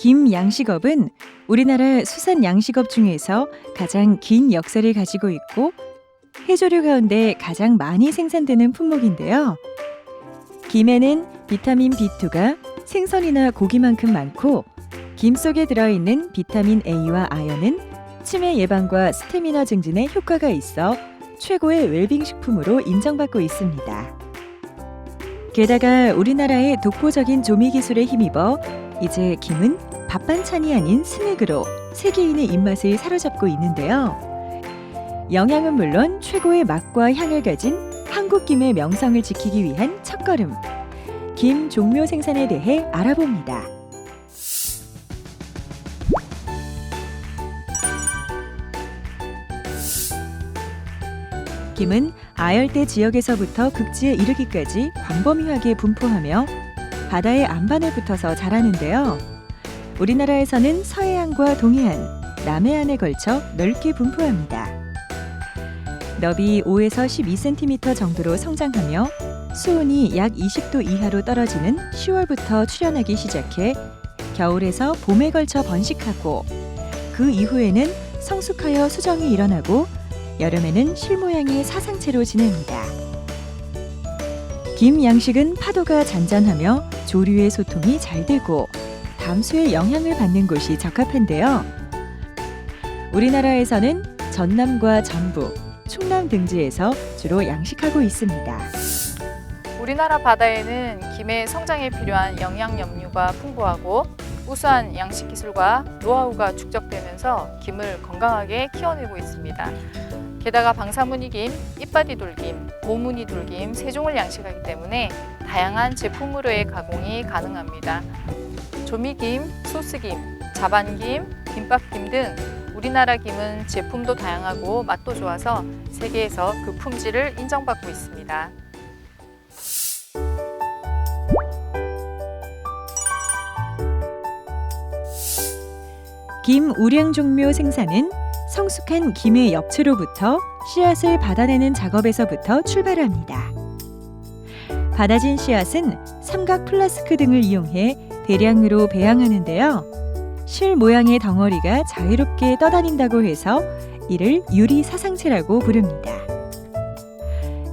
김 양식업은 우리나라 수산 양식업 중에서 가장 긴 역사를 가지고 있고 해조류 가운데 가장 많이 생산되는 품목인데요. 김에는 비타민 B2가 생선이나 고기만큼 많고 김 속에 들어있는 비타민 A와 아연은 치매 예방과 스태미나 증진에 효과가 있어 최고의 웰빙 식품으로 인정받고 있습니다. 게다가 우리나라의 독보적인 조미 기술에 힘입어 이제 김은 밥 반찬이 아닌 스낵으로 세계인의 입맛을 사로잡고 있는데요. 영양은 물론 최고의 맛과 향을 가진 한국 김의 명성을 지키기 위한 첫걸음. 김 종묘 생산에 대해 알아봅니다. 김은 아열대 지역에서부터 극지에 이르기까지 광범위하게 분포하며 바다의 안반에 붙어서 자라는데요. 우리나라에서는 서해안과 동해안, 남해안에 걸쳐 넓게 분포합니다. 너비 5에서 12cm 정도로 성장하며 수온이 약 20도 이하로 떨어지는 10월부터 출현하기 시작해 겨울에서 봄에 걸쳐 번식하고 그 이후에는 성숙하여 수정이 일어나고 여름에는 실 모양의 사상체로 지냅니다. 김 양식은 파도가 잔잔하며 조류의 소통이 잘 되고 담수의 영향을 받는 곳이 적합한데요. 우리나라에서는 전남과 전북, 충남 등지에서 주로 양식하고 있습니다. 우리나라 바다에는 김의 성장에 필요한 영양 염류가 풍부하고 우수한 양식 기술과 노하우가 축적되면서 김을 건강하게 키워내고 있습니다. 게다가 방사무늬 김, 이빠디 돌김, 모무늬 돌김 세 종을 양식하기 때문에 다양한 제품으로의 가공이 가능합니다. 조미김, 소스김, 자반김, 김밥김 등 우리나라 김은 제품도 다양하고 맛도 좋아서 세계에서 그 품질을 인정받고 있습니다. 김 우량 종묘 생산은 성숙한 김의 엽채로부터 씨앗을 받아내는 작업에서부터 출발합니다. 받아진 씨앗은 삼각 플라스크 등을 이용해 대량으로 배양하는데요. 실 모양의 덩어리가 자유롭게 떠다닌다고 해서 이를 유리 사상체라고 부릅니다.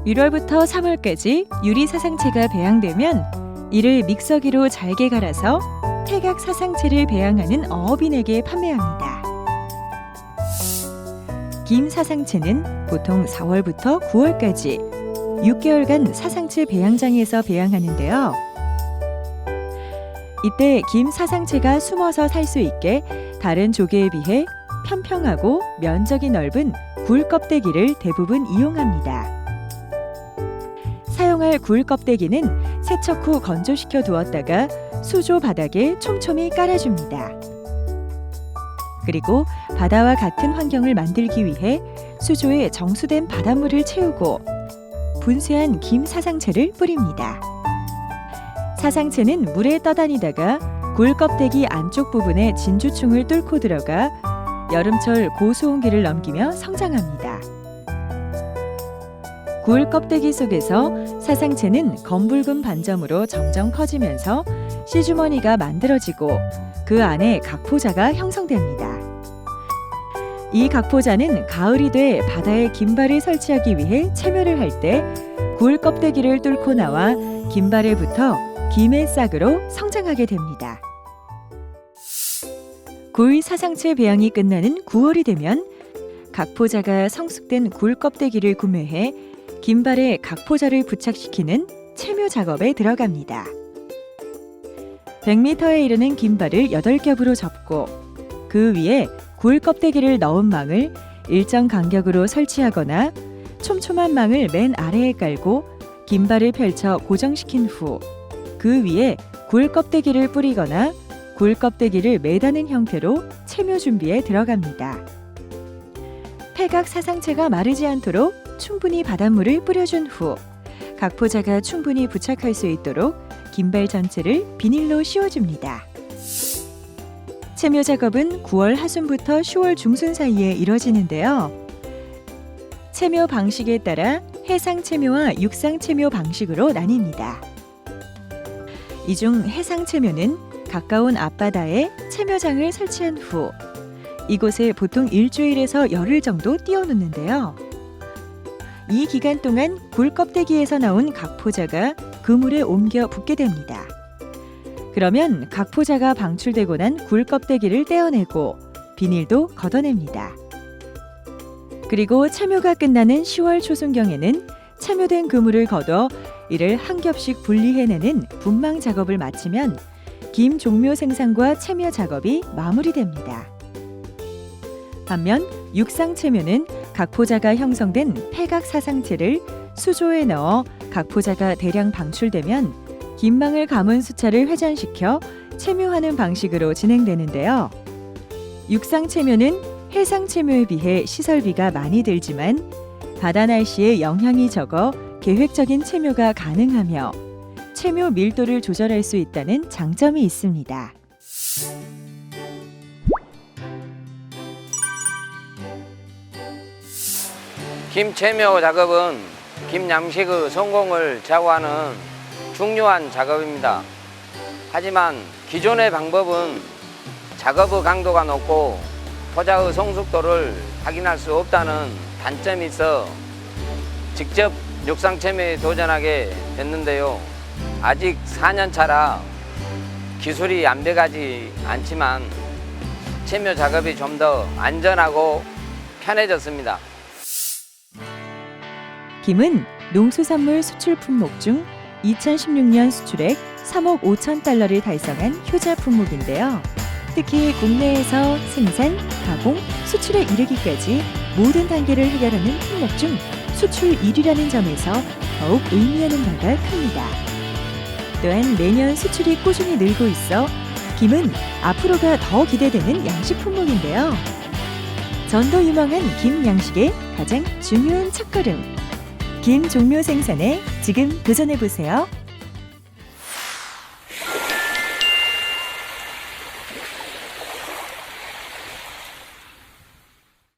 1월부터 3월까지 유리 사상체가 배양되면 이를 믹서기로 잘게 갈아서 태각 사상체를 배양하는 어업인에게 판매합니다. 김 사상체는 보통 4월부터 9월까지 6개월간 사상체 배양장에서 배양하는데요. 이때 김 사상체가 숨어서 살 수 있게 다른 조개에 비해 평평하고 면적이 넓은 굴 껍데기를 대부분 이용합니다. 사용할 굴 껍데기는 세척 후 건조시켜 두었다가 수조 바닥에 촘촘히 깔아줍니다. 그리고 바다와 같은 환경을 만들기 위해 수조에 정수된 바닷물을 채우고 분쇄한 김 사상체를 뿌립니다. 사상체는 물에 떠다니다가 굴 껍데기 안쪽 부분에 진주충을 뚫고 들어가 여름철 고수온기를 넘기며 성장합니다. 굴 껍데기 속에서 사상체는 검붉은 반점으로 점점 커지면서 씨주머니가 만들어지고 그 안에 각포자가 형성됩니다. 이 각포자는 가을이 돼 바다에 긴발을 설치하기 위해 체묘를 할때 굴 껍데기를 뚫고 나와 긴발에 붙어 김의 싹으로 성장하게 됩니다. 굴 사상체 배양이 끝나는 9월이 되면 각포자가 성숙된 굴 껍데기를 구매해 긴발에 각포자를 부착시키는 체묘 작업에 들어갑니다. 100m에 이르는 긴발을 8겹으로 접고 그 위에 굴 껍데기를 넣은 망을 일정 간격으로 설치하거나 촘촘한 망을 맨 아래에 깔고 긴발을 펼쳐 고정시킨 후 그 위에 굴 껍데기를 뿌리거나 굴 껍데기를 매다는 형태로 체묘 준비에 들어갑니다. 폐각 사상체가 마르지 않도록 충분히 바닷물을 뿌려준 후 각 포자가 충분히 부착할 수 있도록 긴발 전체를 비닐로 씌워줍니다. 체묘 작업은 9월 하순부터 10월 중순 사이에 이뤄지는데요. 체묘 방식에 따라 해상 체묘와 육상 체묘 방식으로 나뉩니다. 이 중 해상 체묘는 가까운 앞바다에 채묘장을 설치한 후 이곳에 보통 일주일에서 열흘 정도 띄워놓는데요. 이 기간 동안 굴 껍데기에서 나온 각포자가 그물에 옮겨 붙게 됩니다. 그러면 각포자가 방출되고 난 굴 껍데기를 떼어내고 비닐도 걷어냅니다. 그리고 참묘가 끝나는 10월 초순경에는 참묘된 그물을 걷어 이를 한 겹씩 분리해내는 분망 작업을 마치면 김 종묘 생산과 채묘 작업이 마무리됩니다. 반면 육상 채묘는 각포자가 형성된 폐각 사상체를 수조에 넣어 각포자가 대량 방출되면 김망을 감은 수차를 회전시켜 채묘하는 방식으로 진행되는데요. 육상 채묘는 해상 채묘에 비해 시설비가 많이 들지만 바다 날씨에 영향이 적어 계획적인 채묘가 가능하며 채묘 밀도를 조절할 수 있다는 장점이 있습니다. 김채묘 작업은 김양식의 성공을 좌우하는 중요한 작업입니다. 하지만 기존의 방법은 작업의 강도가 높고 포자의 성숙도를 확인할 수 없다는 단점이 있어 직접 육상채묘에 도전하게 됐는데요. 아직 4년 차라 기술이 완벽하지 않지만 채묘 작업이 좀 더 안전하고 편해졌습니다. 김은 농수산물 수출 품목 중 2016년 수출액 3억 5천 달러를 달성한 효자 품목인데요. 특히 국내에서 생산, 가공, 수출에 이르기까지 모든 단계를 해결하는 품목 중 수출 1위라는 점에서 더욱 의미하는 바가 큽니다. 또한 매년 수출이 꾸준히 늘고 있어 김은 앞으로가 더 기대되는 양식 품목인데요. 전도 유망한 김 양식의 가장 중요한 첫걸음. 김 종묘 생산에 지금 도전해 보세요.